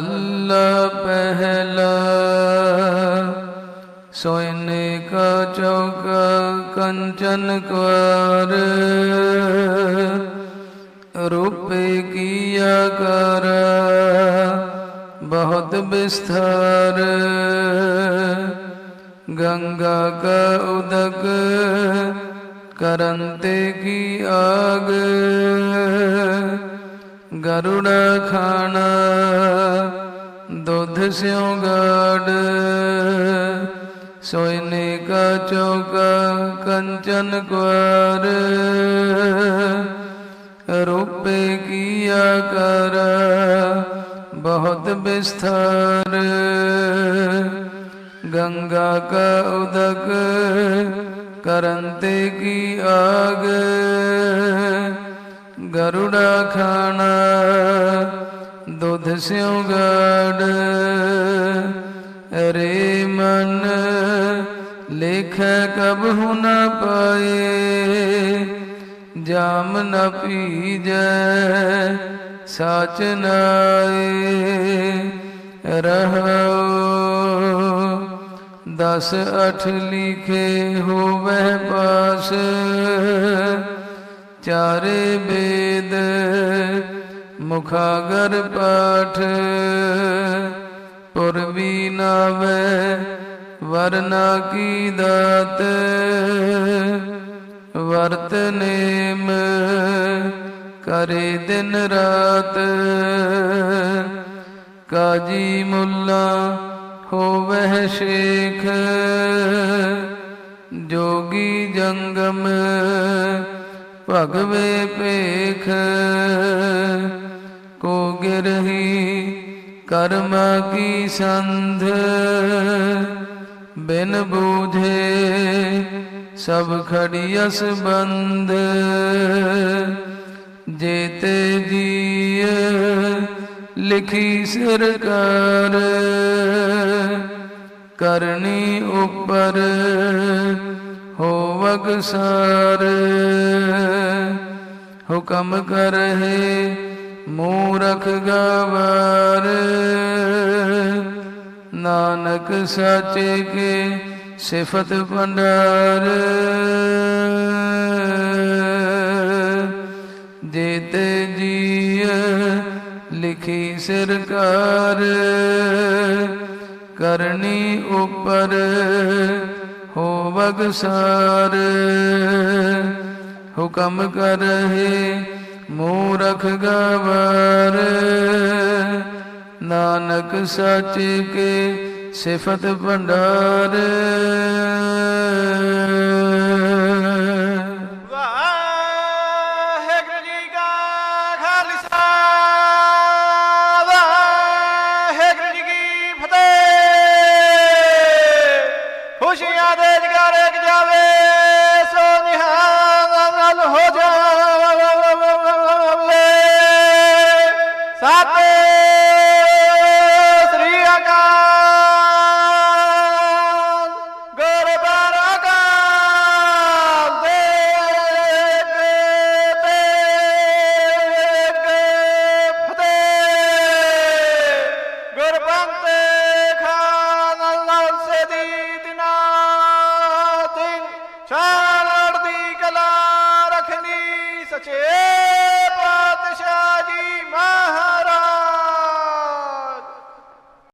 ਮਹੱਲਾ ਪਹਿਲਾ। ਸੋਇਨੇ ਕਾ ਚੌਕਾ ਕੰਚਨ ਕੁਆਰ। ਰੂਪੇ ਕੀਆ ਕਰ, ਬਹੁਤ ਵਿਸਥਾਰ। ਗੰਗਾ ਕਾ ਉਦਕ ਕਰੰਤੇ ਕੀ ਆਗ। ਗਰੁੜਾ ਖਾਣਾ, ਦੁੱਧ ਸਿਉ ਗਾੜ। ਸੋਇਨੇ ਕਾ ਚੌਕਾ ਕੰਚਨ ਕੁਆਰ। ਰੂਪੇ ਕੀਆ ਕਰ, ਬਹੁਤ ਵਿਸਥਾਰ ਗੰਗਾ ਕਾ ਉਦਕ ਕਰੰਤੇ ਕੀ ਆਗ। ਗਰੁੜਾ ਖਾਣਾ, ਦੁੱਧ ਸਿਉ ਗਾੜ। ਅਰੇ ਮਨ ਲੇਖ ਕਬਹੁ ਨ ਪਾਏ, ਜਾਮ ਨ ਪੀਜੈ, ਸਾਚ ਨਾਏ। ਰਹੋ ਦਸ ਅਠ ਲਿਖੇ ਹੋਵੈ ਪਾਸ। ਚਾਰੇ ਬੇਦ ਮੁਖਾਗਰ ਪਾਠ ਪੁਰਵੀ ਨਾਵੇ, ਵਰਨਾ ਕੀ ਦਾਤ, ਵਰਤ ਨੇਮ, ਕਰੇ ਦਿਨ ਰਾਤ। ਕਾਜੀ ਮੁੱਲਾ ਹੋਵਹਿ ਸ਼ੇਖ, ਜੋਗੀ ਜੰਗਮ। ਭਗਵੇ ਪੇਖ ਕੋ ਗਿਰਹੀ ਕਰਮ ਕੀ ਸੰਧ। ਬਿਨ ਬੂਝੇ ਸਭ ਖੜੀਅਸ ਬੰਦ। ਜੇਤੇ ਜੀ ਲਿਖੀ ਸਰਕਾਰ ਕਰਨੀ ਉਪਰ ਹੋਵਗ ਸਾਰ। ਹੁਕਮ ਕਰਹਿ ਮੂਰਖ ਗਵਾਰ। ਨਾਨਕ ਸਾਚੇ ਕੇ ਸਿਫਤ ਭੰਡਾਰ। ਜੇਤੇ ਜੀ ਲਿਖੀ ਸਰਕਾਰ। ਕਰਨੀ ਉਪਰ ਹੋਵਗ ਸਾਰ ਹੁਕਮ ਕਰਹਿ ਮੂਰਖ ਗਵਾਰ। ਨਾਨਕ ਸਾਚੇ ਕੇ ਸਿਫਤ ਭੰਡਾਰ। ਖੁਸ਼ੀਆਂ ਦੇ ਜਗਾਰੇ ਕ noches.